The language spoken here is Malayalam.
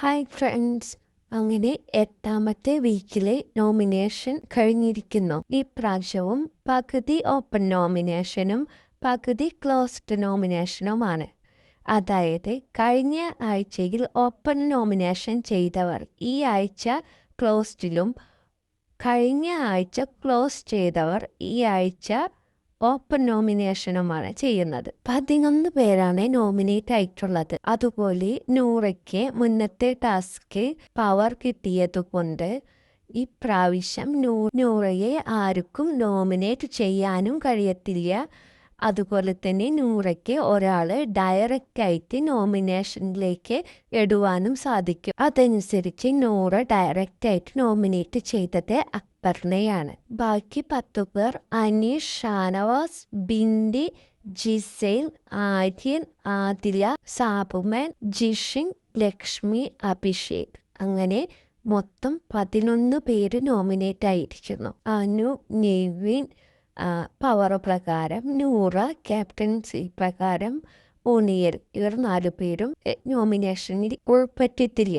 ഹായ് ഫ്രണ്ട്സ് അങ്ങനെ എട്ടാമത്തെ വീക്കിലെ നോമിനേഷൻ കഴിഞ്ഞിരിക്കുന്നു. ഈ പ്രാവശ്യവും പകുതി ഓപ്പൺ നോമിനേഷനും പകുതി ക്ലോസ്ഡ് നോമിനേഷനുമാണ് അതായത് കഴിഞ്ഞ ആഴ്ചയിൽ ഓപ്പൺ നോമിനേഷൻ ചെയ്തവർ ഈ ആഴ്ച ക്ലോസ്ഡിലും കഴിഞ്ഞ ആഴ്ച ക്ലോസ് ചെയ്തവർ ഈ ആഴ്ച ഓപ്പൺ നോമിനേഷനുമാണ് ചെയ്യുന്നത്. പതിനൊന്ന് പേരാണ് നോമിനേറ്റ് ആയിട്ടുള്ളത്. അതുപോലെ നൂറയ്ക്ക് മുന്നത്തെ ടാസ്ക് പവർ കിട്ടിയതുകൊണ്ട് ഈ പ്രാവശ്യം നൂ നൂറയെ ആർക്കും നോമിനേറ്റ് ചെയ്യാനും കഴിയത്തില്ല. അതുപോലെ തന്നെ നൂറയ്ക്ക് ഒരാൾ ഡയറക്റ്റ് ആയിട്ട് നോമിനേഷനിലേക്ക് ഇടുവാനും സാധിക്കും. അതനുസരിച്ച് നൂറ് ഡയറക്റ്റ് ആയിട്ട് നോമിനേറ്റ് ചെയ്തത് അക്ബറിനെയാണ് ബാക്കി പത്തു പേർ അനീഷ് ഷാനവാസ് ബിന്ദി ജിസൈൽ ആര്യൻ ആദില സാബുമാൻ ജിഷിൻ ലക്ഷ്മി അഭിഷേക്. അങ്ങനെ മൊത്തം പതിനൊന്ന് പേര് നോമിനേറ്റ് ആയിരിക്കുന്നു. അനു നെവിൻ പവർ പ്രകാരം നൂറ ക്യാപ്റ്റൻസി പ്രകാരം ഒണിയൽ ഇവർ നാലു പേരും നോമിനേഷനിൽ ഉൾപ്പെട്ടിട്ടില്ല.